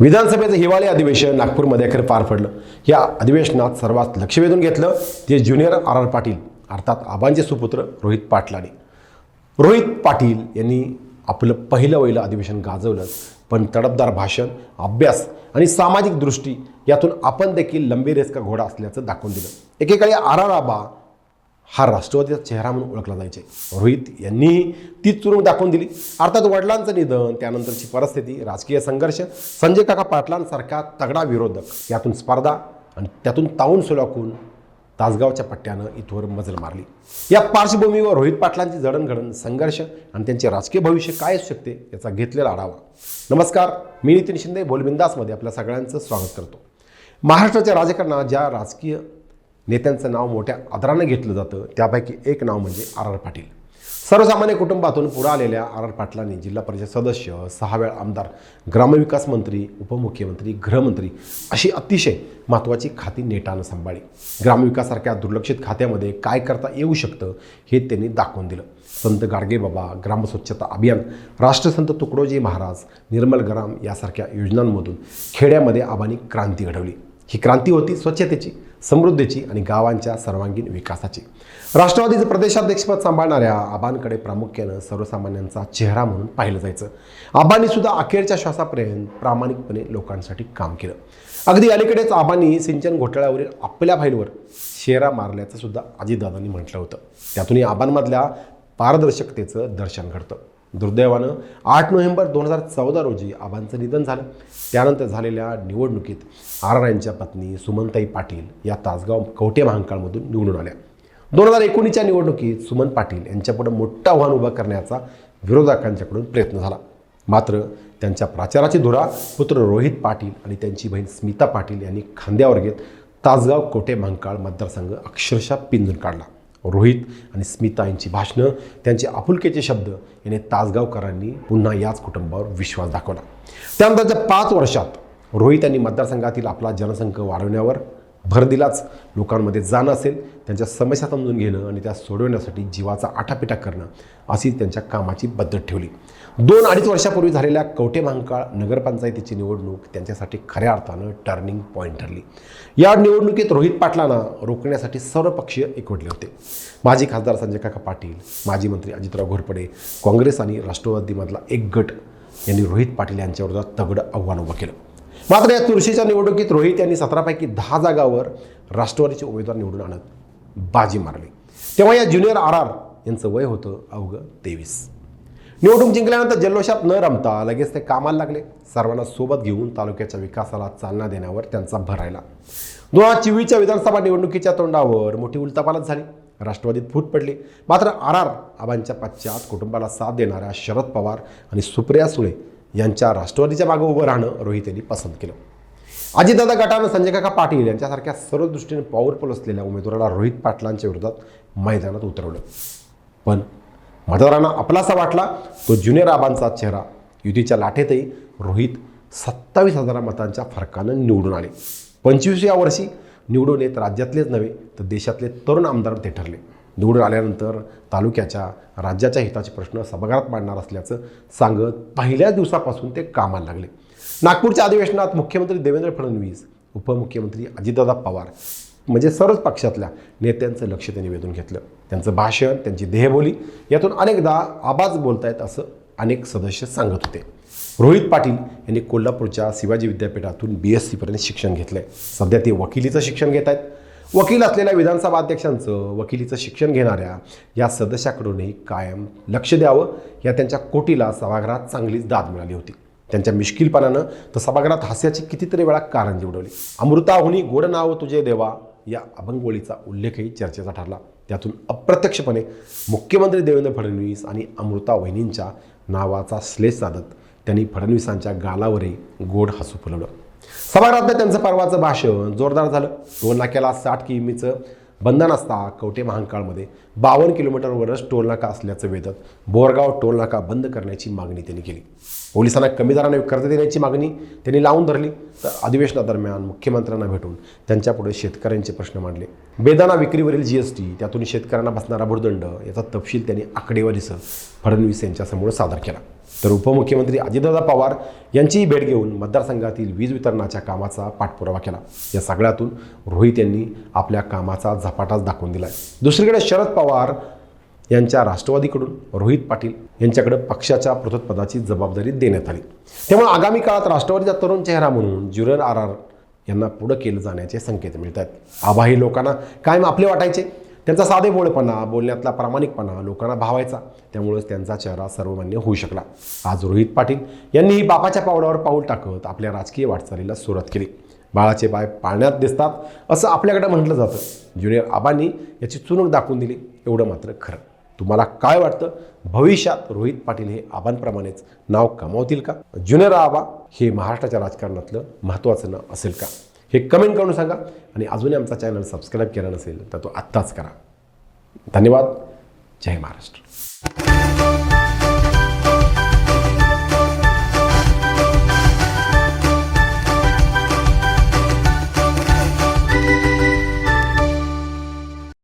विधानसभेचं हिवाळी अधिवेशन नागपूरमध्ये अखेर पार पडलं. या अधिवेशनात सर्वात लक्ष वेधून घेतलं ते ज्युनियर आर आर पाटील अर्थात आबांचे सुपुत्र रोहित पाटलाने. रोहित पाटील यांनी आपलं पहिलं वहिलं अधिवेशन गाजवलं पण तडपदार भाषण अभ्यास आणि सामाजिक दृष्टी यातून आपण देखील लंबी रेसका घोडा असल्याचं दाखवून दिलं. एकेकाळी आर आर आबा हा राष्ट्रवादीचा चेहरा म्हणून ओळखला जायचे. रोहित यांनीही तीच चुरुंग दाखवून दिली. अर्थात वडिलांचं निधन त्यानंतरची परिस्थिती राजकीय संघर्ष संजय काका पाटलांसारखा तगडा विरोधक यातून स्पर्धा आणि त्यातून तावून सुलाकून तासगावच्या पट्ट्यानं इथवर मजल मारली. या पार्श्वभूमीवर रोहित पाटलांची जडणघडण संघर्ष आणि त्यांचे राजकीय भविष्य काय असू शकते याचा घेतलेला आढावा. नमस्कार मी नितीन शिंदे बोलबिंदासमध्ये आपल्या सगळ्यांचं स्वागत करतो. महाराष्ट्राच्या राजकारणात ज्या राजकीय नेत्यांचं नाव मोठ्या आदरानं घेतलं जातं. त्यापैकी एक नाव म्हणजे आर आर पाटील. सर्वसामान्य कुटुंबातून पुढे आलेल्या आर आर पाटलांनी जिल्हा परिषद सदस्य सहा वेळा आमदार ग्रामविकास मंत्री उपमुख्यमंत्री गृहमंत्री अशी अतिशय महत्त्वाची खाती नेटानं सांभाळली. ग्रामविकासारख्या दुर्लक्षित खात्यामध्ये काय करता येऊ शकतं हे त्यांनी दाखवून दिलं. संत गाडगेबाबा ग्रामस्वच्छता अभियान राष्ट्रसंत तुकडोजी महाराज निर्मल ग्राम यासारख्या योजनांमधून खेड्यामध्ये आबानी क्रांती घडवली. ही क्रांती होती स्वच्छतेची. समृद्धीची आणि गावांच्या सर्वांगीण विकासाची. राष्ट्रवादीचं प्रदेशाध्यक्षपद सांभाळणाऱ्या आबांकडे प्रामुख्यानं सर्वसामान्यांचा चेहरा म्हणून पाहिलं जायचं. आबांनी सुद्धा अखेरच्या श्वासापर्यंत प्रामाणिकपणे लोकांसाठी काम केलं. अगदी अलीकडेच आबांनी सिंचन घोटाळ्यावरील आपल्या फाईलवर शेरा मारल्याचं सुद्धा अजितदादांनी म्हटलं होतं. त्यातूनही आबांमधल्या पारदर्शकतेचं दर्शन घडतं. दुर्दैवानं आठ नोव्हेंबर दोन हजार चौदा रोजी आबांचं निधन झालं. त्यानंतर झालेल्या निवडणुकीत आर आर यांच्या पत्नी सुमनताई पाटील या तासगाव कवटे महांकाळमधून निवडून आल्या. दोन हजार एकोणीसच्या निवडणुकीत सुमन पाटील यांच्यापुढे मोठं आव्हान उभं करण्याचा विरोधकांच्याकडून प्रयत्न झाला. मात्र त्यांच्या प्रचाराची धुरा पुत्र रोहित पाटील आणि त्यांची बहीण स्मिता पाटील यांनी खांद्यावर घेत तासगाव कोटे महांकाळ मतदारसंघ अक्षरशः पिंजून काढला. रोहित आणि स्मिता यांची भाषणं त्यांचे आपुलकेचे शब्द याने तासगावकरांनी पुन्हा याच कुटुंबावर विश्वास दाखवला. त्यानंतरच्या पाच वर्षात रोहित यांनी मतदारसंघातील आपला जनसंख्या वाढवण्यावर भर दिलाच लोकांमध्ये जाणं असेल त्यांच्या समस्या समजून घेणं आणि त्या सोडवण्यासाठी जीवाचा आटापिटा करणं अशी त्यांच्या कामाची पद्धत ठेवली. दोन अडीच वर्षापूर्वी झालेल्या कवटे महांकाळ नगरपंचायतीची निवडणूक त्यांच्यासाठी खऱ्या अर्थानं टर्निंग पॉईंट ठरली. या निवडणुकीत रोहित पाटलांना रोखण्यासाठी सर्वपक्षीय एकवटले होते. माजी खासदार संजय काका पाटील माजी मंत्री अजितराव घोरपडे काँग्रेस आणि राष्ट्रवादीमधला एक गट यांनी रोहित पाटील यांच्याविरोधात तगडं आव्हान उभं केलं. मात्र या तुळशीच्या निवडणुकीत रोहित यांनी सतरापैकी दहा जागावर राष्ट्रवादीचे उमेदवार निवडून आणत बाजी मारली. तेव्हा या ज्युनियर आर आर यांचं वय होतं अवघं तेवीस. निवडणूक जिंकल्यानंतर जल्लोषात न रमता लगेच ते कामाला लागले. सर्वांना सोबत घेऊन तालुक्याच्या विकासाला चालना देण्यावर त्यांचा भर राहिला. दोन हजार चोवीसच्या विधानसभा निवडणुकीच्या तोंडावर मोठी उलतापालत झाली. राष्ट्रवादीत फूट पडली. मात्र आर आर आबांच्या पश्चात कुटुंबाला साथ देणाऱ्या शरद पवार आणि सुप्रिया सुळे यांच्या राष्ट्रवादीच्या मागे उभं राहणं रोहित यांनी पसंत केलं. अजितदादा गटानं संजय काका पाटील यांच्यासारख्या सर्व दृष्टीने पॉवरफुल असलेल्या उमेदवाराला रोहित पाटलांच्या विरोधात मैदानात उतरवलं. पण मतदारांना आपलासा वाटला तो जुने आबांचा चेहरा युतीच्या लाटेतही रोहित सत्तावीस हजार मतांच्या फरकानं निवडून आले. पंचवीसव्या वर्षी निवडून येत राज्यातलेच नव्हे तर देशातले तरुण आमदार ते ठरले. निवडून आल्यानंतर तालुक्याच्या राज्याच्या हिताचे प्रश्न सभागृहात मांडणार असल्याचं सांगत पहिल्या दिवसापासून ते कामाला लागले. नागपूरच्या अधिवेशनात मुख्यमंत्री देवेंद्र फडणवीस उपमुख्यमंत्री अजितदादा पवार म्हणजे सर्वच पक्षातल्या नेत्यांचं लक्ष त्यांनी वेधून घेतलं. त्यांचं भाषण त्यांची देहबोली यातून अनेकदा आवाज बोलतायत असं अनेक सदस्य सांगत होते. रोहित पाटील यांनी कोल्हापूरच्या शिवाजी विद्यापीठातून बी एस सीपर्यंत शिक्षण घेतलं आहे सध्या ते वकिलीचं शिक्षण घेत आहेत वकील असलेल्या विधानसभा अध्यक्षांचं वकिलीचं शिक्षण घेणाऱ्या या सदस्याकडूनही कायम लक्ष द्यावं. या त्यांच्या कोटीला सभागृहात चांगलीच दाद मिळाली होती. त्यांच्या मिश्किलपणानं तर सभागृहात हास्याची कितीतरी वेळा कारण उडवली अमृताहुनी गोड नाव तुझे देवा या अभंगोळीचा उल्लेखही चर्चेचा ठरला. त्यातून अप्रत्यक्षपणे मुख्यमंत्री देवेंद्र फडणवीस आणि अमृता वहिनींच्या नावाचा श्लेष साधत त्यांनी फडणवीसांच्या गालावरही गोड हसू फुलवलं. सभागृहातलं त्यांचं परवाचं भाषण जोरदार झालं. टोल नाक्याला साठ किमीचं बंधन असता कवटे महांकाळमध्ये. बावन्न किलोमीटरवरच टोल नाका असल्याचं वेधत बोरगाव टोल नाका बंद करण्याची मागणी त्यांनी केली. पोलिसांना कमी दराने कर्ज देण्याची मागणी त्यांनी लावून धरली. तर अधिवेशनादरम्यान मुख्यमंत्र्यांना भेटून त्यांच्यापुढे शेतकऱ्यांचे प्रश्न मांडले. बेदाना विक्रीवरील जी एस टी त्यातून शेतकऱ्यांना बसणारा भूर्दंड याचा तपशील त्यांनी आकडेवारीसह फडणवीस यांच्यासमोर सादर केला. तर उपमुख्यमंत्री अजितदादा पवार यांचीही भेट घेऊन मतदारसंघातील वीज वितरणाच्या कामाचा पाठपुरावा केला. या सगळ्यातून रोहित यांनी आपल्या कामाचा झपाटाच दाखवून दिला आहे दुसरीकडे शरद पवार यांच्या राष्ट्रवादीकडून रोहित पाटील यांच्याकडे पक्षाच्या पृथकपदाची जबाबदारी देण्यात आली. त्यामुळे आगामी काळात राष्ट्रवादीचा तरुण चेहरा म्हणून ज्युरियर आर आर यांना पुढं केलं जाण्याचे संकेत मिळत आहेत आबा लोकांना कायम आपले वाटायचे. त्यांचा साधेबोळपणा बोलण्यातला प्रामाणिकपणा लोकांना भावायचा त्यामुळेच त्यांचा चेहरा सर्वमान्य होऊ शकला. आज रोहित पाटील यांनीही बापाच्या पावलावर पाऊल टाकत आपल्या राजकीय वाटचालीला सुरुवात केली. बाळाचे पाय पाळण्यात दिसतात असं आपल्याकडे म्हटलं जातं. ज्युनियर आबांनी याची चुनक दाखवून दिली. एवढं मात्र खरं. तुम्हाला काय वाटतं? भविष्यात रोहित पाटील हे आबांप्रमाणेच नाव कमावतील का? ज्युनियर आबा हे महाराष्ट्राच्या राजकारणातलं महत्त्वाचं नाव असेल का? हे कमेंट करून सांगा. आणि अजूनही आमचा चॅनल सबस्क्राईब केला नसेल तर तो आत्ताच करा. धन्यवाद. जय महाराष्ट्र.